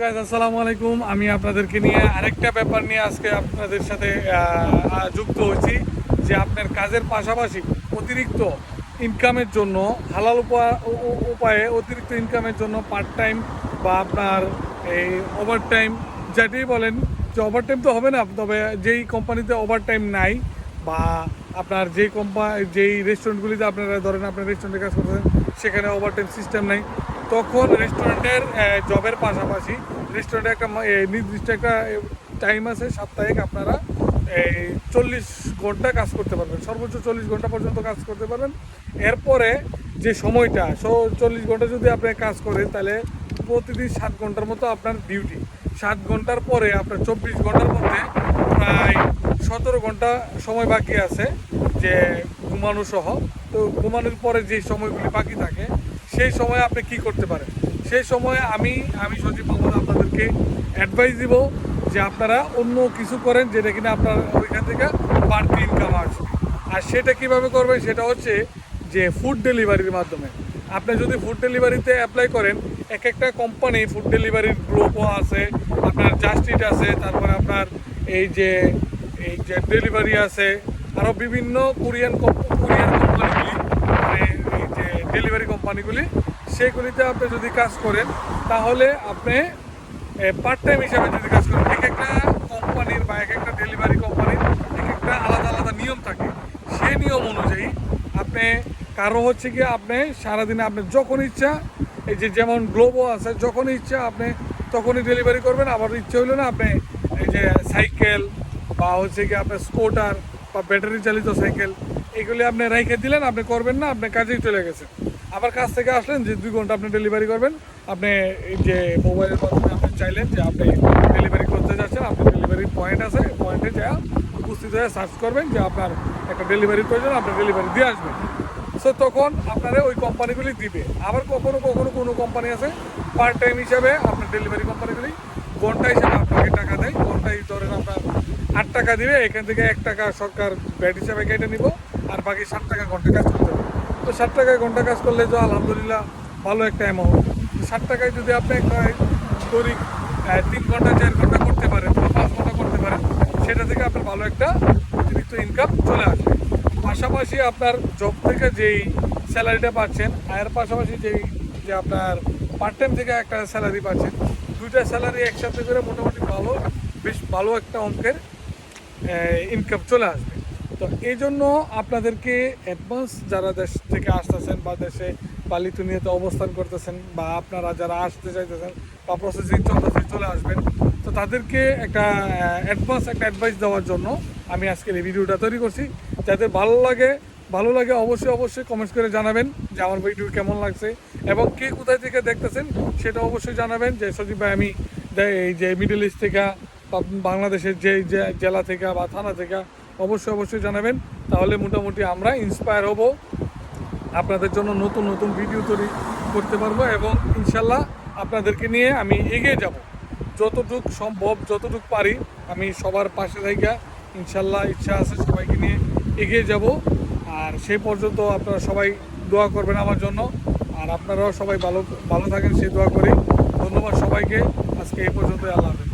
আসসালামু আলাইকুম। আমি আপনাদেরকে নিয়ে আরেকটা ব্যাপার নিয়ে আজকে আপনাদের সাথে যুক্ত হয়েছি যে আপনার কাজের পাশাপাশি অতিরিক্ত ইনকামের জন্য, হালাল উপায়ে অতিরিক্ত ইনকামের জন্য পার্ট টাইম বা আপনার এই ওভার টাইম যেটাই বলেন, যে ওভার টাইম তো হবে না, তবে যেই কোম্পানিতে ওভার টাইম নাই বা আপনার যেই কোম্পানি যেই রেস্টুরেন্টগুলিতে আপনারা, ধরেন আপনার রেস্টুরেন্টে কাজ করতেছেন, সেখানে ওভার টাইম সিস্টেম নেই। তখন রেস্টুরেন্টের জবের পাশাপাশি রেস্টুরেন্টে একটা নির্দিষ্ট একটা টাইম আছে সাপ্তাহিক আপনারা এই চল্লিশ ঘণ্টা কাজ করতে পারবেন। সর্বোচ্চ চল্লিশ ঘণ্টা পর্যন্ত কাজ করতে পারবেন। এরপরে যে সময়টা, সো, চল্লিশ ঘণ্টা যদি আপনি কাজ করেন, তাহলে প্রতিদিন সাত ঘণ্টার মতো আপনার ডিউটি সাত ঘণ্টার পরে আপনার চব্বিশ ঘণ্টার মধ্যে প্রায় সতেরো ঘণ্টা সময় বাকি আছে যে ঘুমানো সহ। তো ঘুমানোর পরে যে সময়গুলি বাকি থাকে সেই সময় আপনি কি করতে পারেন? সেই সময় আমি আমি সজীব মোহাম্মদ আপনাদেরকে অ্যাডভাইস দিব যে আপনারা অন্য কিছু করেন যেটা কিনা আপনার ওইখান থেকে বাড়তি ইনকাম আসবে। আর সেটা কীভাবে করবেন সেটা হচ্ছে যে ফুড ডেলিভারির মাধ্যমে। আপনি যদি ফুড ডেলিভারিতে অ্যাপ্লাই করেন, এক একটা কোম্পানি ফুড ডেলিভারির গ্রুপও আছে, আপনার জাস্টিট আছে, তারপরে আপনার এই যে এই যে ডেলিভারি আছে আরও বিভিন্ন কোরিয়ান কোরিয়ান কোম্পানিগুলি মানে এই যে ডেলিভারি কোম্পানিগুলি সেগুলিতে আপনি যদি কাজ করেন, তাহলে আপনি পার্ট টাইম হিসাবে যদি কাজ করেন, এক একটা কোম্পানির বা এক একটা ডেলিভারি কোম্পানির এক একটা আলাদা আলাদা নিয়ম থাকে। সেই নিয়ম অনুযায়ী আপনি, কারও হচ্ছে কি আপনি সারাদিনে আপনি যখন ইচ্ছা, এই যে যেমন গ্লোবো আছে, যখন ইচ্ছা আপনি তখনই ডেলিভারি করবেন, আবার ইচ্ছে হইল না আপনি এই যে সাইকেল বা হচ্ছে কি আপনার স্কুটার বা ব্যাটারি চালিত সাইকেল, এগুলি আপনি রেখে দিলেন, আপনি করবেন না, আপনি কাজেই চলে গেছেন। আবার কাছ থেকে আসলেন যে দুই ঘণ্টা আপনি ডেলিভারি করবেন। আপনি যে মোবাইলের মাধ্যমে আপনি চাইলেন যে আপনি ডেলিভারি করতে যাচ্ছেন, আপনার ডেলিভারি পয়েন্ট আছে পয়েন্টে যা উপস্থিত হয়ে সার্চ করবেন যে আপনার একটা ডেলিভারি প্রয়োজন, আপনি ডেলিভারি দিয়ে আসবেন। সো তখন আপনারা ওই কোম্পানিগুলি দিবে। আবার কখনো কখনো কোনো কোম্পানি আছে পার্ট টাইম হিসাবে আপনার ডেলিভারি কোম্পানিগুলি ঘণ্টা হিসাবে আপনাকে টাকা দেয়। ঘন্টায় ধরেন আপনার আট টাকা দিবে, এখান থেকে এক টাকা সরকার ব্যাট হিসাবে কেটে নিব, আর বাকি ষাট টাকা ঘণ্টা কাজ করতে হবে। তো ষাট টাকায় ঘণ্টা কাজ করলে তো আলহামদুলিল্লাহ ভালো একটা অ্যামাউন্ট ষাট টাকায় যদি আপনি দৈনিক তিন ঘণ্টা, চার ঘণ্টা করতে পারেন বা পাঁচ ঘণ্টা করতে পারেন, সেটা থেকে আপনার ভালো একটা অতিরিক্ত ইনকাম চলে আসবে পাশাপাশি আপনার জব থেকে যেই স্যালারিটা পাচ্ছেন এর পাশাপাশি যেই, যে আপনার পার্ট টাইম থেকে একটা স্যালারি পাচ্ছেন, দুইটা স্যালারি একসাথে করে মোটামুটি ভালো, বেশ ভালো একটা অঙ্কের ইনকাম চলে আসবে। তো এই জন্য আপনাদেরকে অ্যাডভান্স যারা দেশ থেকে আসতেছেন বা দেশে বা লিথুনিয়াতে অবস্থান করতেছেন বা আপনারা যারা আসতে চাইতেছেন বা প্রসেসিং চলতেছে, চলে আসবেন। তো তাদেরকে একটা অ্যাডভান্স একটা অ্যাডভাইস দেওয়ার জন্য আমি আজকের এই ভিডিওটা তৈরি করছি। যাদের ভালো লাগে ভালো লাগে অবশ্যই অবশ্যই কমেন্টস করে জানাবেন যে আমার ভিডিও কেমন লাগছে এবং কে কোথায় থেকে দেখতেছেন সেটা অবশ্যই জানাবেন। যে সজীব ভাই, আমি এই যে মিডল ইস্ট থেকে বাংলাদেশের যে জেলা থেকে বা থানা থেকে অবশ্যই অবশ্যই জানাবেন। তাহলে মোটামুটি আমরা ইন্সপায়ার হব। আপনাদের জন্য নতুন নতুন ভিডিও তৈরি করতে পারব এবং ইনশাল্লাহ আপনাদেরকে নিয়ে আমি এগিয়ে যাব। যতটুক সম্ভব, যতটুক পারি, আমি সবার পাশে থেকে ইনশাল্লাহ ইচ্ছা আছে সবাইকে নিয়ে এগিয়ে যাব। আর সেই পর্যন্ত আপনারা সবাই দোয়া করবেন আমার জন্য। আর আপনারাও সবাই ভালো ভালো থাকেন, সেই দোয়া করি। ধন্যবাদ সবাইকে। আজকে এই পর্যন্ত আল্লাহ হাফেজ।